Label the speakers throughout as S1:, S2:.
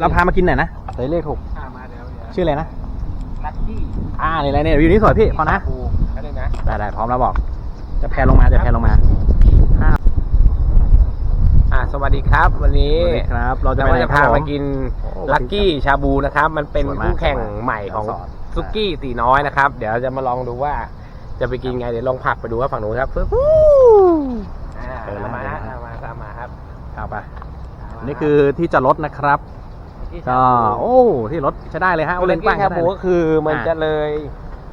S1: เราพามากินหน่อยนะเดี๋ยวเลขถูก
S2: อ่ามาเดี๋ยว
S1: ชื่ออะไรนะ
S2: ลักกี้
S1: อ่านี่อะไรเนี่ยวิวนี้สวยพี่พอนะ
S2: ปูอะไรนะ
S1: ได้ได้พร้อมแล้วบอก จะแพนลงมาจะแพนลงมาห้า
S2: อ่าสวัสดีครับ วันนี้
S1: สวัสดีครับ เราจะ
S2: เรา
S1: ไปไหน
S2: จะ
S1: ครั
S2: พา
S1: บผ
S2: มากิน
S1: โอ้
S2: ลักกี้ชาบูนะครับ มันเป็น
S1: สวยมาก
S2: คู่แข่ง
S1: สวยมาก
S2: ใหม่ของ
S1: สอน
S2: ซุกี้ตีน้อยนะครับ เดี๋ยวจะมาลองดูว่า จะไปกินไงเดี๋ยวลองผลักไปดูว่าฝั่งนู้นครับปึ๊บอ่า
S1: เออ
S2: ตามมา
S1: เออ
S2: ตามมาตามมาครับ
S1: เอาไปนี่คือที่จอดรถนะครับ ก็โอ้ที่รถใช้ได้เลยฮะ
S2: โอ
S1: เล
S2: เล
S1: น
S2: น
S1: กว้าง
S2: แค
S1: ใช้ได้
S2: บู
S1: เลย
S2: ก็คือมัน
S1: อ่า
S2: จะเลย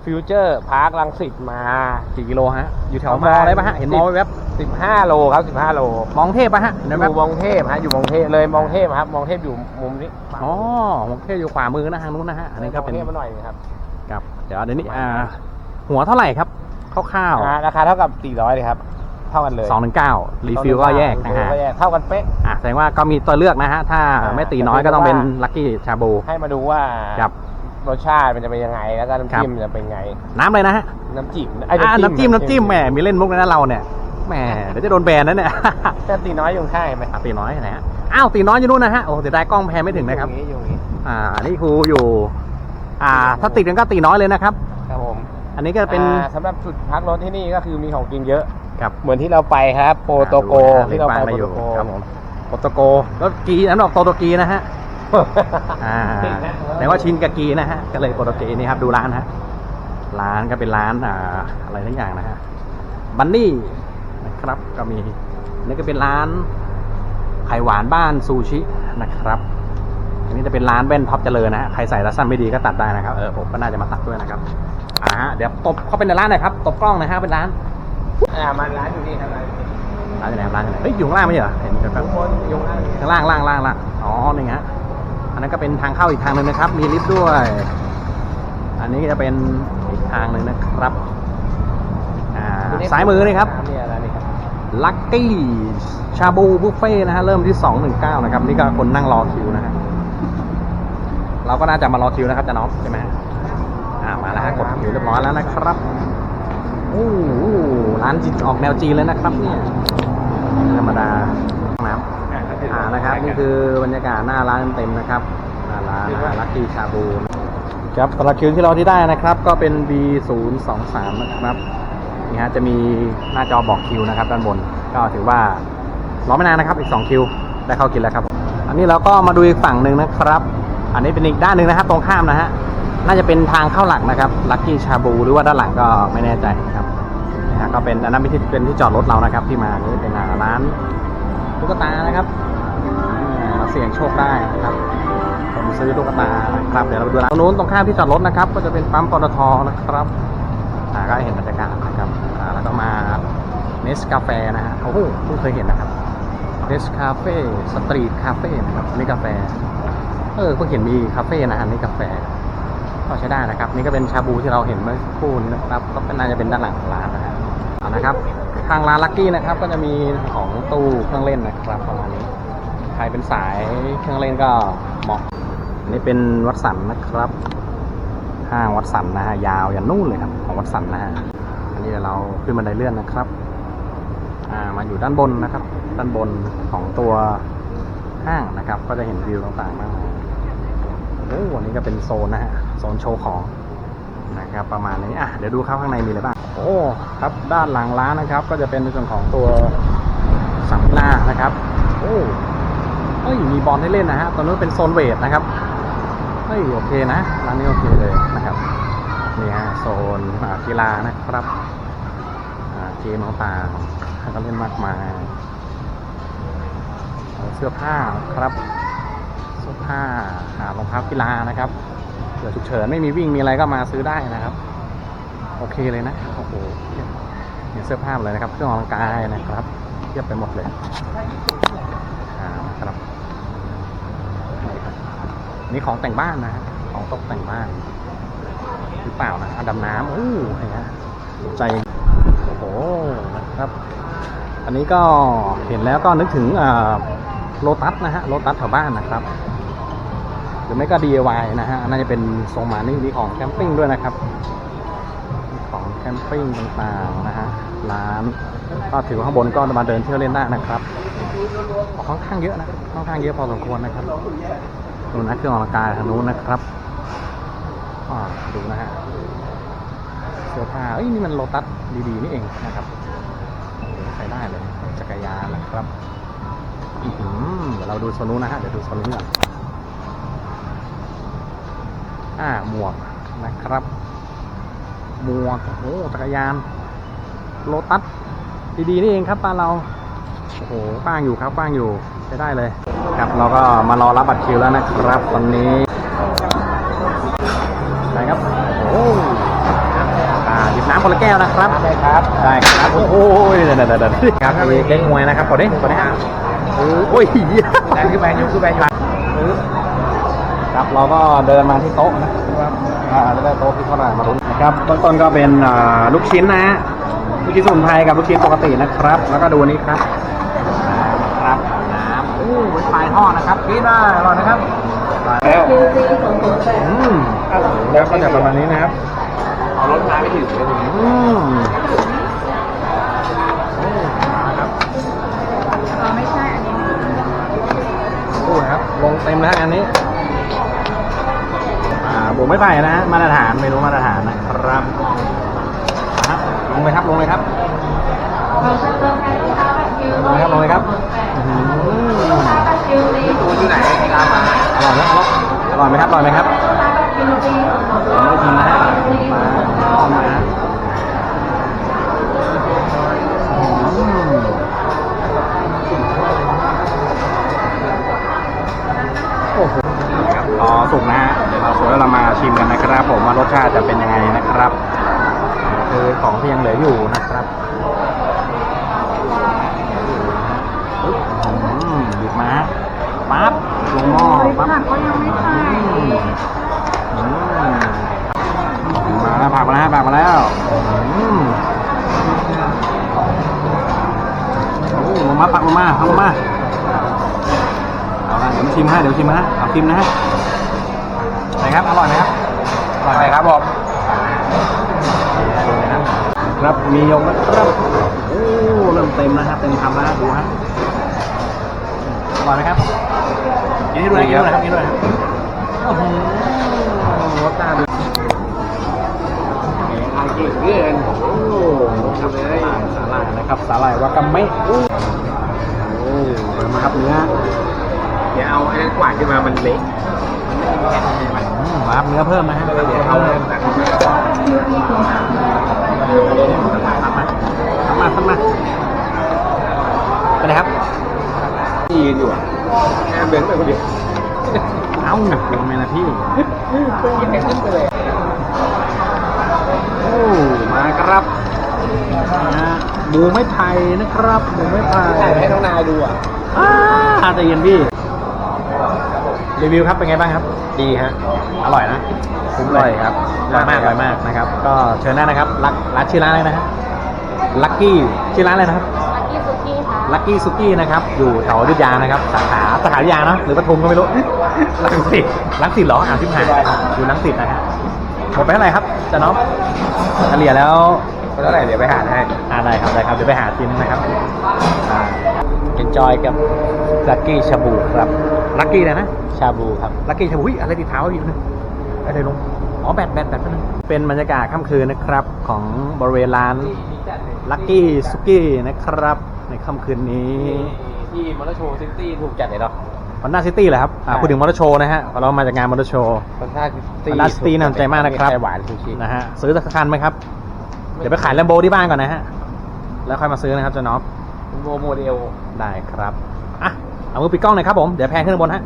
S2: ฟิวเจอร์พาร์คลังสิตมา
S1: กี่กิโลฮะอยู่แถว
S2: ประ
S1: ม
S2: มา
S1: อ
S2: ณ
S1: ได้ปะฮะเห็นมอแวบ
S2: 15 โลครับ 15 โล
S1: ๆมองเทพปะฮะ
S2: อ
S1: เห็นไหม
S2: ยู่มองเทพฮะอยู่มองเทพเลยมองเทพครับมองเทพอยู่มุมนี้
S1: อ๋อมองเทพอยู่ขวามือนะทางนู้นนะฮะอันนี้ก็เป็น
S2: มองเทพมาหน่อยครับ
S1: ครับเดี๋ยวเดี๋ยวนี้อ่าหัวเท่าไหร่ครับคร่าว
S2: อ่าราคาเท่ากับ 400 เลยครับ เท่ากันเลย
S1: ๆสองถึงเก้ารีฟิลก็แยกนะ
S2: รีฟิล
S1: ฮะ
S2: ก็แยกเท่ากันเป๊ะ
S1: อะแสดงว่าก็มีตัวเลือกนะฮะถ้า
S2: อ่า
S1: ไม่ตีน้อยก็ต้องเป็นลัคกี้ชาบู
S2: ให้มาดูว่า
S1: ครับ
S2: รสชาติมันจะเป็นยังไงแล้วก็น้ำจิ้ม
S1: ครับ
S2: จะเป็นไง
S1: น้ำเลยนะฮะ
S2: น้ำจิ้ม
S1: อ่าน้ำจิ้มน้ำจิ้มแหมมีเล่นมุกเลยนะเราเนี่ยแหมเดี๋ยวจะโดนแบนนะเนี่ย
S2: แต่ตีน้อยอยู่ข้างเห็นไหม
S1: อะตีน้อยนะฮะอ้าวตีน้อยอยู่นู่นนะฮะโอ้เดี๋ยวได้กล้องแพนไม่ถึงนะครับ
S2: อยู่อย่างนี้
S1: อ่านี่ครูอยู่ อ่า ถ้าติดกันก็ตีน้อยเลยนะครับ
S2: ครับผม
S1: อันนี้ก็เป็น
S2: อ่าสำหรับจุดพักรถที่นี่ก็คือมีของกินเยอะ
S1: ครับ
S2: เหมือนที่เราไปครับโปโตโก
S1: อ่า
S2: ที่เราไป
S1: มา
S2: โป
S1: อยู่
S2: โตโก
S1: ครับผมโปรโตโกแล้วกีนั้นบอกโตโตกีนะฮะอ่าแต่ว่าชินกับกีนะฮะก็เลยโปรโตกีนี่ครับดูร้านฮะร้านก็เป็นร้านอ่าอะไรทั้งอย่างนะฮะบันนี่นะครับก็มีนี่ก็เป็นร้านไข่หวานบ้านซูชินะครับ อันนี้จะเป็นร้านแว่นท็อปเจริญนะฮะใครใส่แล้วสั้นไม่ดีก็ตัดได้นะครับเออผมก็น่าจะมาตัดด้วยนะครับอ่าฮะเดี๋ยวตบเข้าไปในร้านหน่อยครับตบกล้องหนะฮะเป็นร้าน
S2: อ่ามาร้านอยู่นี่ครับร้านอยู่นี่
S1: ร้านอยู่ไหนร้านอยู่ไหนเฮ้ยอยู่ข้างล่างไม่ใช่เหรอเห็นแบบ
S2: ทุกคนยงร้านอยู่นี่
S1: ข้างล่างล่างล่างล่างอ๋อนี่ฮะอันนั้นก็เป็นทางเข้าอีกทางหนึ่งนะครับ มีลิฟต์ด้วย อันนี้ก็จะเป็นอีกทางหนึ่งนะครับอ่าซ้ายมือนี่ครับ
S2: นี่อะไรนี่ครับ
S1: ลักกี้ชาบูบุฟเฟ่นะฮะเริ่มที่ 219 นะครับ นี่ก็คนนั่งรอคิวนะฮะเราก็น่าจะมารอคิวนะครับจะน้องใช่ไหมฮะอ่ามาแล้วฮะกดคิวเรียบร้อยแล้วนะครับ โอ้โหร้านจีนออกแนวจีนเลยนะครับเนี่ยธรรมดาห้องน้ำอ่านะครับ นี่คือบรรยากาศหน้าร้านเต็มนะครับหน้าร้านลักกี้ชาบูครับสำหรับคิวที่เราที่ได้นะครับ ก็เป็น B023 นะครับนี่ฮะจะมีหน้าจอบอกคิวนะครับด้านบน ก็ถือว่ารอไม่นานนะครับ อีก 2 คิว ได้เข้ากินแล้วครับ อันนี้เราก็มาดูอีกฝั่งหนึ่งนะครับ อันนี้เป็นอีกด้านหนึ่งนะครับ ตรงข้ามนะฮะ น่าจะเป็นทางเข้าหลักนะครับลักกี้ชาบูหรือว่าด้านหลังก็ไม่แน่ใจนะครับนะก็เป็นอันนั้นเป็นที่เป็นที่จอดรถเรานะครับ ที่มานี่เป็นร้านตุ๊กตานะครับมาเสี่ยงโชคได้นะครับผมซื้อตุ๊กตานะครับ เดี๋ยวเราไปดูร้านตรงนู้นตรงข้ามที่จอดรถนะครับ ก็จะเป็นปั๊มปตทนะครับก็ให้เห็นบรรยากาศนะครับอ่าแล้วก็มาเนสกาแฟนะฮะโอ้โหเพิ่งเคยเห็นนะครับเนสคาเฟ่สตรีทคาเฟ่นะครับนี่กาแฟเออเพิ่งเห็นมีคาเฟ่นะฮะนี่กาแฟ ก็ใช้ได้นะครับ นี่ก็เป็นชาบูที่เราเห็นเมื่อสักครู่นี้นะครับ ก็เป็นน่าจะเป็นด้านหลังของร้านนะฮะเอานะครับ ทางร้านลักกี้นะครับ ก็จะมีของตู้เครื่องเล่นนะครับประมาณนี้ ใครเป็นสายเครื่องเล่นก็เหมาะอันนี้เป็นวัดสันนะครับห้างวัดสันนะฮะยาวอยันนู่นเลยครับของวัดสันนะฮะอันนี้เดี๋ยวเราขึ้นบันไดเลื่อนนะครับอ่ามาอยู่ด้านบนนะครับ ด้านบนของตัวห้างนะครับ ก็จะเห็นวิวต่างๆมากมาย โอ้อันนี้ก็เป็นโซนนะฮะ โซนโชว์ของนะครับประมาณนี้อะเดี๋ยวดูข้าข้างในมีอะไรบ้าง โอ้ครับด้านหลังร้านนะครับ ก็จะเป็นในส่วนของตัวสัมนานะครับ โอ้เอ้ยมีบอลให้เล่นนะฮะตอนนู้นเป็นโซนเวทนะครับเฮ้ยโอเคนะร้านนี้โอเคเลยนะครับนี่ฮะโซนกีฬานะครับอาเกมต่างๆก็เล่นมากมายเสื้อผ้าครับ ผ้าหารองเท้ากีฬานะครับเผื่อฉุกเฉินไม่มีวิ่งมีอะไรก็มาซื้อได้นะครับ โอเคเลยนะโอ้โหเนี่ยเสื้อผ้าหมดเลยนะครับ เครื่องออกกำลังกายนะครับเทียบไปหมดเลยครับนี่ของแต่งบ้านนะของตกแต่งบ้านหรือเปล่านะอดำน้ำโอ้เห็นไหมสนใจโอ้โหนะครับ อันนี้ก็เห็นแล้วก็นึกถึงโลตัสนะฮะโลตัสแถวบ้านนะครับ รือไม่ก็ DIY นะฮะน่าจะเป็นทรงมานี่มีของแคมปิ้งด้วยนะครับ ของแคมปิ้งต่างๆนะฮะร้านก็ถือว่าข้างบนก็มาเดินเที่ยวเล่นได้นะครับค่อนข้างเยอะนะค่อนข้างเยอะพอสมควรนะครับดูนะเครื่องออกกำลังกายทางนู้นนะครับดูนะฮะเสื้อผ้าเอ้ยนี่มันโลตัสดีๆนี่เองนะครับใช้ได้เลยจักรยานนะครับอื้อหือเดี๋ยวเราดูโซนนู้นนะฮะเดี๋ยวดูโซนนี้ก่อน อ่าหมวกนะครับหมวกโอ้โหจักรยานโลตัสดีๆนี่เองครับบ้านเราโอ้โหกว้างอยู่ครับกว้างอยู่ใช้ได้เลย ครับเราก็มารอรับบัตรคิวแล้วนะครับ ตอนนี้ไปครับโอ้โหอ่าหยิบน้ำคนละแก้วนะครับ
S2: ได้ครับ
S1: ได้ครับโอ้โหเดี๋ยวเดี๋ยวเดี๋ยวเดี๋ยวครับมีเก๊กมวยนะครับขอดิขอดิอะโอ้ย
S2: แรงขึ้นไปยกขึ้นไปย ก
S1: ครับ เราก็เดินมาที่โต๊ะนะครับอ่าได้โต๊ะที่เท่าไหร่มาลุ้นนะครับเบื้องต้นก็เป็นอ่าลูกชิ้นนะฮะลูกชิ้นสมุนไพรกับลูกชิ้นปกตินะครับ แล้วก็ดูอันนี้ครับครับน้ำโอ้เป็นปลายทอดนะครับกินได้อร่อยนะครับ
S2: แล้ว
S1: อืมแล้วก็จะประมาณนี้นะครับ
S2: เอารถมาไม่ถึงไม่ถึง
S1: อืมครับ
S3: ไม่ใช่อันนี้
S1: โอ้ครับลงเต็มแล้วอันนี้อ่า ผมไม่ใส่นะฮะมาตรฐานเมนูมาตรฐานนะครับอะลงเลยครับลงเลยครับ
S3: เราจะเติมให้ลูกค้าบัตรคิว
S1: ลงเลยครับลงเลยครับอื้อหือ
S3: ลูกค้าบัตรคิวดี
S2: ตัวที่ไหนตามมา
S1: อร่อยไหมอร่อยไหมครับอร่อยไหมครับ
S3: ลูกค้าบัตรคิวดี
S1: ผมไม่ได้ชิมนะฮะมา ชิมกันนะครับผมว่ารสชาติจะเป็นยังไงนะครับ คือของที่ยังเหลืออยู่นะครับปึ๊บมหยิบมาปั๊บลงหม้อปั๊บ
S3: ผักก็ยังไม่ใส่
S1: มาแล้วผักมาแล้วผักมาแล้วมโอ้ลงมาปักลงมาลงมาเอาละเดี๋ยวชิมฮะเดี๋ยวชิมฮะเอาชิมนะฮะไหนครับ อร่อยไหม ครับ
S2: อร่อยครับผม
S1: ครับมียงนะครับโอ้เริ่มเต็มแล้วครับเต็มคำแล้วดูฮะอร่อยไหมครับกินให้ด้วยกินให้ด้วยครับกินให้ด้วยครับโอ้โหรสชาติดี
S2: เอาเก่งเกิน
S1: โอ้ทำเลยสาหร่ายนะครับสาหร่ายวากาเมะโอ้โอ้มาครับเนื้อ
S2: เดี๋ยวเอาไอ้นั้นกวาดขึ้นมามันเละ
S1: อืมมาค รับเนื้อเพิ่มนะฮะ
S2: เดี๋ยวเอาเลย
S1: ทำมาทำมาทำมาเป็นไงครับ
S2: ยืนอยู่อะแอบเบนไปคนเดียว
S1: เอ้าทำไมนะพี่
S2: กินแค่ขึ้นไปเลย
S1: โอ้มาครับนะหมูไม่ไผ่นะครับหมูไม่ไผ่
S2: ถ่ายให้น้องนายดูอะ
S1: อ่าใจเย็นพี่ รีวิวครับเป็นไงบ้างครับ ดีฮะอร่อยนะคุ้มเลยครับอร่อยมากอร่อยมากนะครับ ก็เชิญได้นะครับรักร้านชื่อร้านอะไรนะฮะลักกี้ชื่อร้านอะไรนะครับ
S3: ลักกี้ซุกี้ค่ะ
S1: ลักกี้ซุกี้นะครับอยู่แถวอยุธยานะครับสาขาสาขาอยุธยาเนอะหรือปทุมก็ไม่รู้ ลังสิตลังสิตเหรออ่านทิพหายอยู่ลังสิตนะฮะหมดไปเท่าไหร่ครับจะน้องเฉลี่ยแล้ว
S2: เท่าไหร่เดี๋ยวไปหาให้
S1: อ่าได้ครับได้ครับเดี๋ยวไปหาทีนึงนะครับอ่า enjoy กับลักกี้ชาบูครับ ลักกี้นะนะ ชาบูครับลักกี้ชาบูอุ๊ยอะไรติดเท้าอยู่นึงอะไรลงอ๋อแบตแบตแบตแป๊บนึงเป็นบรรยากาศค่ำคืนนะครับ ของบริเวณร้านลักกี้ซุกี้นะครับ ในค่ำคืนนี้
S2: ที่มอเตอร์โชว์ซิตี้ถูกจัดเลยเนาะ
S1: ฮอนด้าซิตี้เหรอครับอ่า
S2: ใช่
S1: พูดถึงมอเตอร์โชว์นะฮะเรามาจากงานมอเตอร์โชว์
S2: คอนด้าซิตี้
S1: Honda City น่าสนใจมากนะครับ
S2: ไหวานซูชิ
S1: นะฮะซื้อสักคันไหมครับ เดี๋ยวไปขายแลมโบที่บ้านก่อนนะฮะ แล้วค่อยมาซื้อนะครับเจะน็อป
S2: โมโมเดล
S1: ได้ครับอะ เอามือปิดกล้องหน่อยครับผม เดี๋ยวแพนขึ้นบนฮะ